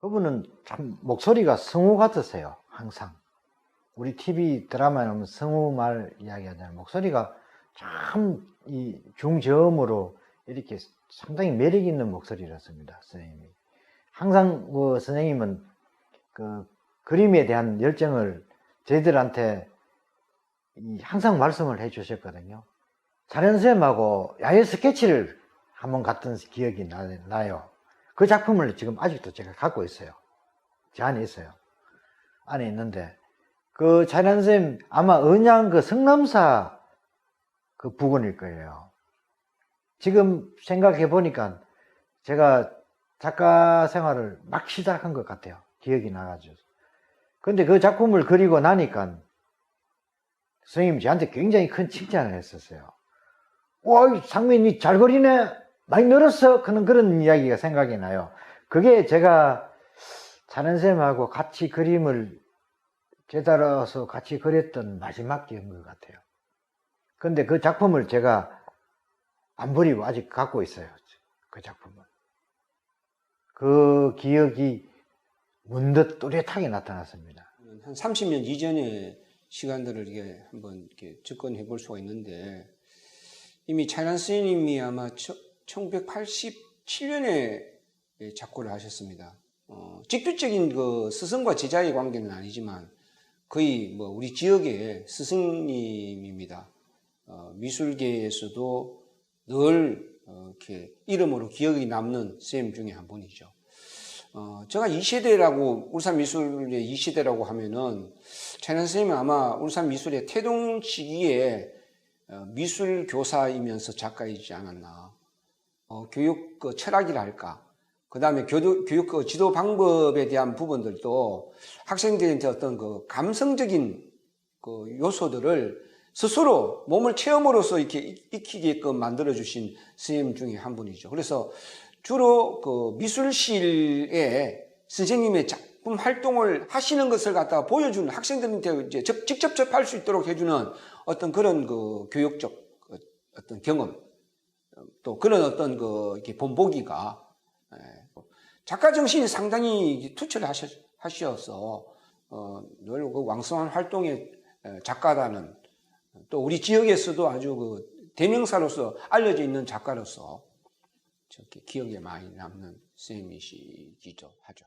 그분은 참 목소리가 성우 같으세요. 항상. 우리 TV 드라마에 나오면 성우 말 이야기 하잖아요. 목소리가 참 이 중저음으로 이렇게 상당히 매력 있는 목소리였습니다. 선생님이. 항상 그 선생님은 그 그림에 대한 열정을 저희들한테 이 항상 말씀을 해 주셨거든요. 자연쌤하고 야외 스케치를 한번 갔던 기억이 나, 나요. 그 작품을 지금 아직도 제가 갖고 있어요. 제 안에 있어요. 안에 있는데, 그 자연쌤 아마 은양 그 성남사 그 부근일 거예요. 지금 생각해 보니까 제가 작가 생활을 막 시작한 것 같아요. 기억이 나가지고. 근데 그 작품을 그리고 나니까 선생님이 저한테 굉장히 큰 칭찬을 했었어요. 와, 상민이 잘 그리네? 많이 늘었어? 그런, 그런 이야기가 생각이 나요. 그게 제가 자연쌤하고 같이 그림을 제달아서 같이 그렸던 마지막 기억인 것 같아요. 근데 그 작품을 제가 안 버리고 아직 갖고 있어요. 그 작품을. 그 기억이 문득 또렷하게 나타났습니다. 한 30년 이전의 시간들을 이게 한번 이렇게 접근해 볼 수가 있는데 이미 차이란 스님이 아마 1987년에 작고를 하셨습니다. 어, 직접적인 그 스승과 제자의 관계는 아니지만 거의 뭐 우리 지역의 스승님입니다. 어, 미술계에서도 늘 어, 이렇게 이름으로 기억이 남는 쌤 중에 한 분이죠. 어, 제가 이 세대라고 울산 미술의 이 세대라고 하면은 차이난 선생님은 아마 울산 미술의 태동 시기에 어, 미술 교사이면서 작가이지 않았나. 어, 교육 그 철학이랄까. 그 다음에 교육 그 지도 방법에 대한 부분들도 학생들한테 어떤 그 감성적인 그 요소들을 스스로 몸을 체험으로서 이렇게 익히게끔 만들어 주신 스님 중에 한 분이죠. 그래서 주로 그 미술실에 선생님의 작품 활동을 하시는 것을 갖다가 보여주는 학생들한테 이제 직접 접할 수 있도록 해주는 어떤 그런 그 교육적 어떤 경험 또 그런 어떤 그 본보기가 예, 작가 정신이 상당히 투철 하셔서 어, 늘그 왕성한 활동의 작가라는 또 우리 지역에서도 아주 그 대명사로서 알려져 있는 작가로서 저렇게 기억에 많이 남는 선생님이시기도 하죠.